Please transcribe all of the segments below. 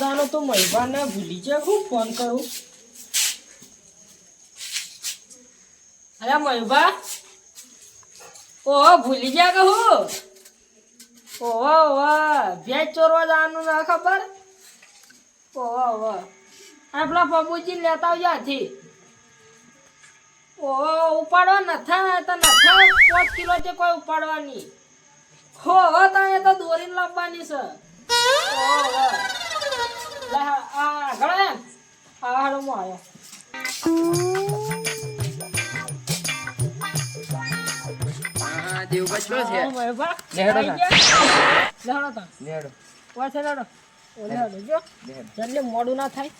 દાનો તો મહેમાનને ભૂલી જાય હું ફોન કરું. અરે મહેબા ઓહો, ભૂલી ગયા કે હું? ઓહો ઓહો ભેજ ચોરવા જવાનું ના ખબર? ઓહો ઓહો. આપણા પબુજી લેતા આવજો હાથી ઓહો, ઉપાડવા નથા તો નથા, પાંચ કિલો છે કોઈ ઉપાડવાની. હો, તાણે તો દોરીને લાવવાની છે. ઓ, મોડું ના થાય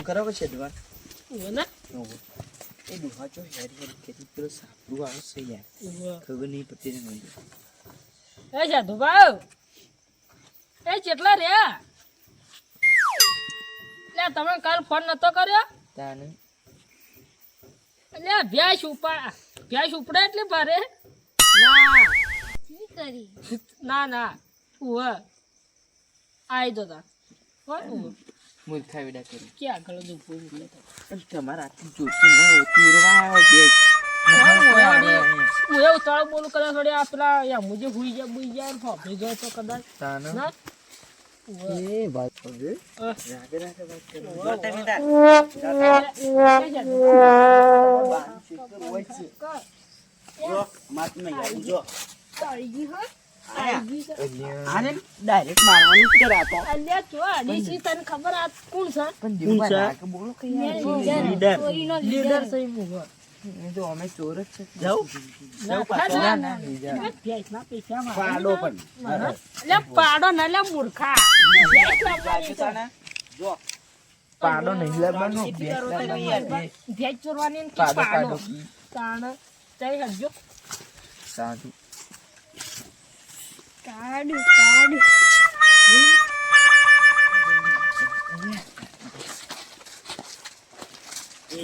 છે છેદવા ઊભો ને? એ દુહા જો હેરી હેરી ખેતી પેલો. ખબર નહીં પડતી ને મને જાધુ જાદુભાઈ. એ કેટલા રહ્યા. લે તમે કાલ ફોન નતો કર્યો? તાને લે ભ્યાસ ઉપા ભ્યાસ ઉપડે એટલે ભારે. ના. ના ના ઊભો આઈ જો તા કોણ ઊભો. મૂર્ખા વિડા કરી. ક્યાં આગળ જો તો. તમારા જોતું ના હોય તીરવા દે એવું તળ બોલું કદાચ વળી આ પેલા યા મુજે હુઈ જાય બુઈ જાય ફોફી જાય તો કદાચ. તાને. ના. એ વાત અ. રાગે રાગે વાત કરો. જો તમે તાર. જો માત નહીં આવી જો. અલ્યા. આને ડાયરેક્ટ મારવાની કરાતો અલ્યા જો આડીશી તને ખબર આ કોણ છે? કોણ છે? બોલો કે યાર. લીડર. લીડર. છે મુગો એ તો અમે ચોર જ છે. મારે પાડો પણ. મારા. પાડો ના લે મૂર્ખા. જો પાડો નહીં બે. ભેંસ ચોરવાની પાડો. તાણ જઈ હટજો સાધુ. કાઢ કાઢ એ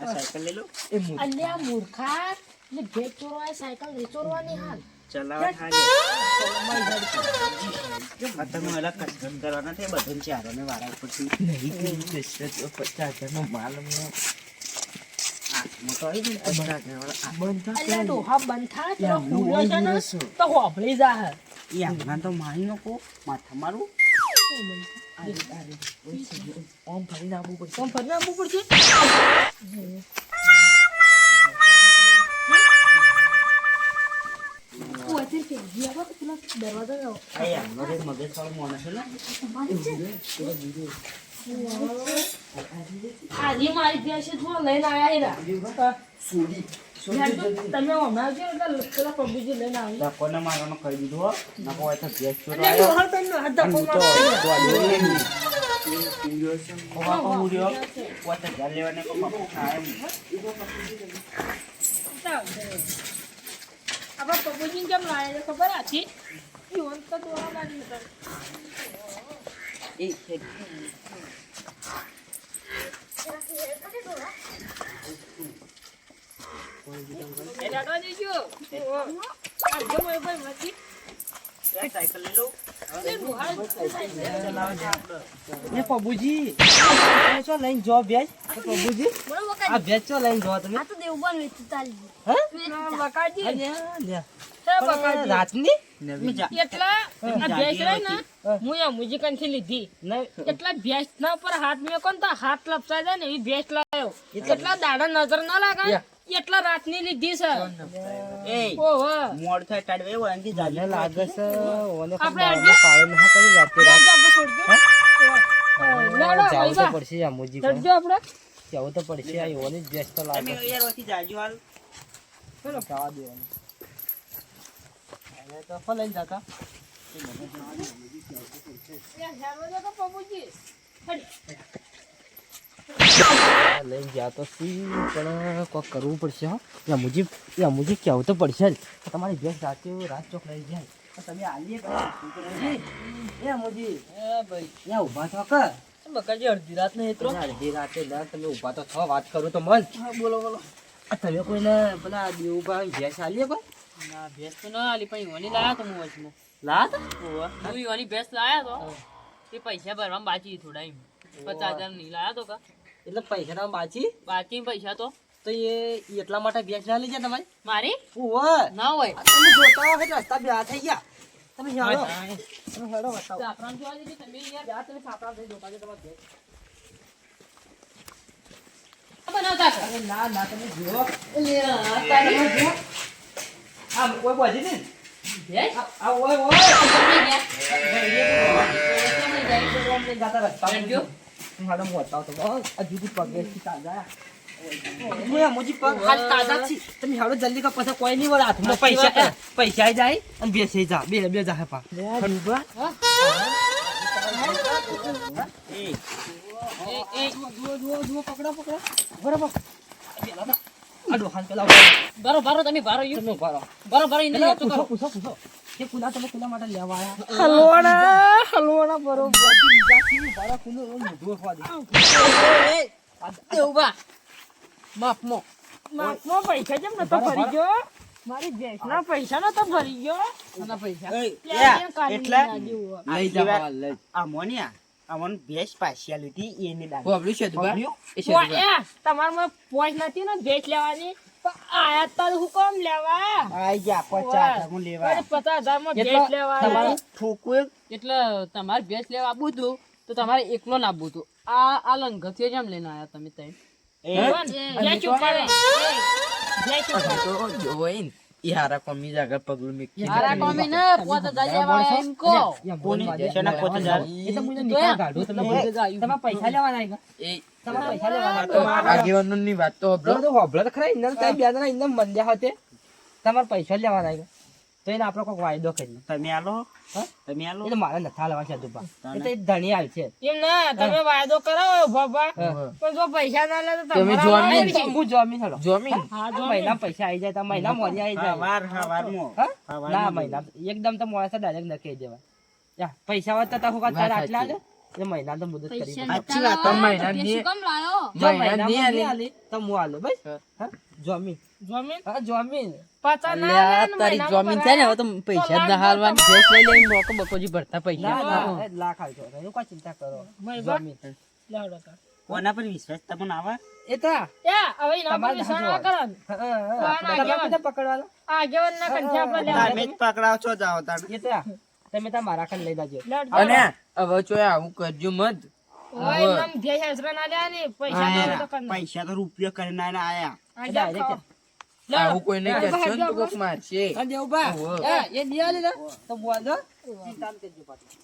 આ સાયકલ લઈ લો. એ અલ્યા મૂર્ખા એટલે ભેંસ ચોરવા સાયકલ નહીં ચોરવાની હાલ. ચલાવવા થાકે તમે અલગ કસરત કરવાના છે બધું ચારો ને વાળા ઉપરથી. નહીં તો પચાસ હજારનો માલ અમને તો થાય ને મારી નાખો. માથા મારું. ઓમ ફરીને આવવું પડશે કોમ ફરી આપવું પડશે દરવાજા મગજ વાળો માણસ આજે મારી ત્યાં છે લઈને તો તમે હમણાં આવજો એટલે પેલા લઈને આવી ધક્કોને મારવાનો કહી દીધું હો. નકો હોય તો ભેંસ ચોર આવ્યો ધક્કો. આપણા કેમ ખબર આથી? ઈવન તો દોરા મારી હતા. તમે ચો લીધી એટલા ભેંસ ના ઉપર હાથ મેં કોણ તો હાથ લપસાઈ જાય ને એ ભેંસ લાવ્યો એટલા દાડા નજર ના લાગે એટલા રાતની લીધી છે. એ. મોડ થાય લાગે છે ઓને આપણે દાડો કાળો ના કરી રાતે રાત. રાજા આપણે છોડજો. લેડો, જાવું તો પડશે આ મોજી આપણે. જવું તો પડશે આ ઓની જ બેસ્ટ તો તમે લાગે. યાર ઓથી જાજુ હાલ. ચલો. જવા દેવાનું. હવે તો ફો લઈને જતા આ લઈને ગયા તો સી પણ કોક કરવું પડશે હો. યા મુજી યા મુજી કહેવું તો પડશે જ. તમારી ભેંસ રાતે રાત ચોક લઈ જાય. તમે આલીએ એ મુજી એ ભાઈ. ત્યાં ઊભા થો કે બકાજી અડધી રાત ને એટલો? અડધી રાતે ના તમે ઊભા તો છો વાત કરું તો મન. બોલો બોલો. તમે કોઈને પેલા દેવુભા ભેંસ આલીએ કોઈ? ના ભેંસ તો ના આલી પણ ઓની લાયા તો હું વચમાં તો હું યુવાની ભેંસ લાયા તો? તે પૈસા ભરવામાં બાકી થોડા એમ. પચાસ હજાર નહીં લાયા તો કા? એટલે પૈસા ના બાચી બાકી પૈસા તો તો એ એટલા માટે ભેંસ ના લઈ જાય તમારી મારી ઓવે ના હોય તમે જોતા હોય રસ્તા બે થઈ ગયા તમે હેડો તમે હેડો બતાવો સાપરામ જોવા જઈએ તમે યાર તમે સાપરામ થઈ જોતા તમારે ભેંસ. બનાવતા અરે ના ના તમે જુઓ તમે જુઓ. આ કોઈ બોજી ને? આ- ઓય ઓય તમે ગયા. અમને જાતા રસ્તા બેઠજો. હું હાડો મોટા તો બસ આ જુદી પગે તાજા તમે હાડો જલ્દી કા પછી કોઈ નહીં વળે હાથમાં પૈસા પૈસા જાય અને બેસે જા બે બે જા પા બારો બારો તમે બારો યુ. ભરો બારો બારો એને પૂછો કરો પૂછો પૂછો. કે કુના તમે કુના માટે લેવા આયા? હલવાના હલવાના બરોબર. બીજા થી બરા કુનો મોઢું ખવા દે એ ઊભા માફમાં માપમાં પૈસા જેમ નતો ભરી ગયો? મારી ભેંસના પૈસા નતો ભરી ગયો. આના પૈસા. એટલે લઈ જા લઈ. અમોનિયા અમોન ભેંસ પાર્શિયાલિટી એની દાદી છે દુબા એ છે પો- દુબા એ, તમારામાં પોઈન્ટ નથી ને ભેંસ લેવાની? આયા તાર હું કોમ લેવા? આઈ ગયા પચાસ હજાર હું લેવા. પચાસ હજારમાં કેટલા ભેંસ લેવા તમારું ઠોકું એટલે તમારે ભેંસ લેવા આપવું હતું તો તમારે એકલો ના આપવું હતું આ આ લંગથિયો જેમ લઈને આયા તમે તઈ. એ, ભેંસ ઉપાડે તો જોવો ઈન ઈ હારા કોમી જાગર પગલું મેકી હારા કોમી ને પોત હજાર લેવા આયા એમ કહો. કોની શેના પોતે હજાર? એ તો મને નિકાલ કાઢો તમે પૈસા લેવાના એ તમે પૈસા લેવાના તો આગેવાનો ની વાત તો બરો. તો હોબળો તો ખરા ઇન્દમ કઈ બે જણા ઇન્દમ મંદ્યા હોતે. તમારે પૈસા લેવાના તો એને આપણે કોઈક વાયદો કરી તમે આલો. તમે આલો. એટલે મારે નથી લેવા છે દુપા એટલે ધણી હાલ છે. એમ ના તમે વાયદો કરાવો બાબા પણ જો પૈસા ના લે તો તમે જોમી હું જોમી હેડો જોમી હા, મહિના પૈસા આવી જાય તો મહિના મોરી આવી જાય. વાર હા વાર મો ના મહિના એકદમ તો મોડા ડાયરેક્ટ કહી દેવા યા પૈસા હોત તો તારે આટલા એ મહિના તો મુદત કરી. સાચી વાત તો મહિના ની જો મહિના ની આલી. આલી તો હું આલે બસ હા. હા? જમીન. જમીન? હા જમીન. પચાસ ના લે તારી જમીન છે ને હવે તો પૈસા જ તો ના હાલવાની ભેંસ લઈ લઈને મોકો બકોજી ભરતા પૈસા. ના લાખ આવજો એનું કોઈ ચિંતા કરો. જમીન. લેવડો તાર. કોના પર વિશ્વાસ? તમને આવે? એ તો. એ, હવે એના પર વિશ્વાસ ના કરો ને. હા, હા, કોણ તમે આગેવાન? પકડવાનો? આગેવાન ના કંઠે આપણે લેવા તમે પકડાવ છો જાઓ તાણ એ તો. તમે તો મારા ખાન લઈ જાજો. અને હવે ચોય આવું કરજો મત પૈસા તો કર ના. રૂપિયો કરીને આયા. આવું કોઈ નહીં કરશો તો કોક મારશે. અને એ એ દિવાળી ને તો બોલજો ચિંતા કરજો પાછું.